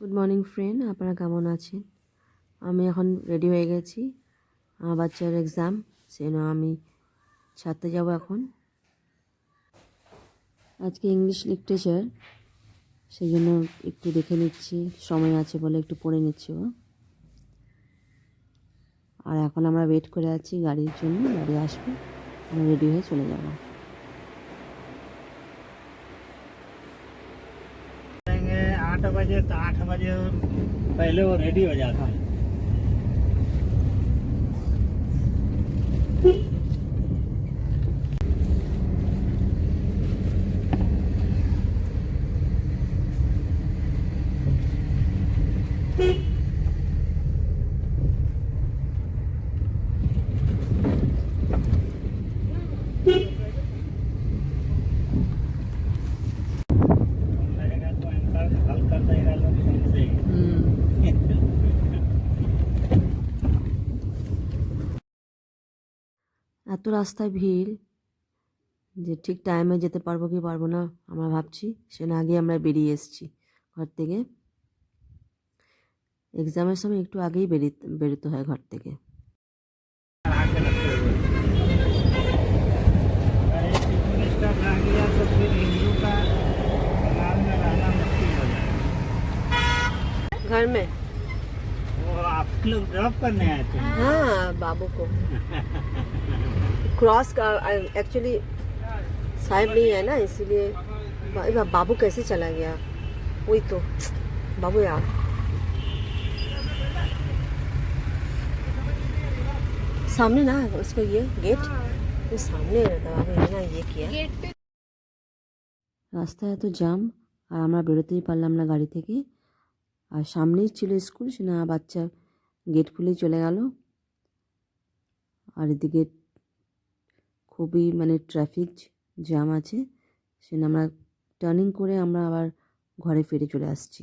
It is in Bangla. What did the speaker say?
গুড মর্নিং ফ্রেন্ড আপনারা কেমন আছেন? আমি এখন রেডি হয়ে গেছি। আমার বাচ্চার এক্সাম সেজন্য আমি ছাড়তে যাব এখন। আজকে ইংলিশ লিটারেচার সেই জন্য একটু দেখে নিচ্ছি। সময় আছে বলে একটু পড়ে নিচ্ছি ও। আর এখন আমরা ওয়েট করে আছি গাড়ির জন্য, গাড়ি আসবে আমি রেডি হয়ে চলে যাব। आठ बजे तो आठ बजे पहले वो रेडी हो जाता है এত রাস্তায় ভিড় যে ঠিক টাইমে যেতে পারবো কি পারবো না আমরা ভাবছি সে না আগে আমরা বেরিয়ে এসেছি ঘর থেকে এক্সামের সময় একটু আগেই বেরিয়ে বেরোতে হয় ঘর থেকে आगे लगते हुए अरे टिफिन स्टॉप रह गया तो फिर हिंदू का बंगाल में रहना मुश्किल हो जाएगा घर में वो आप लोग ड्रॉप करने आए थे हाँ बाबू को क्रॉस का एक्चुअली साहिब नहीं है ना इसीलिए बा- बा- बाबू कैसे चला गया वही तो बाबू यार सामने ना उसको ये गेट वो सामने रहता बाबू ये ना ये किया রাস্তায় এত জাম আর আমরা বেরোতেই পারলাম না গাড়ি থেকে আর সামনেই ছিল স্কুল, সে না বাচ্চা গেট খুলে চলে গেল। আর এদিকে খুবই মানে ট্রাফিক জ্যাম আছে। সে আমরা টার্নিং করে আমরা আবার ঘরে ফিরে চলে আসছি।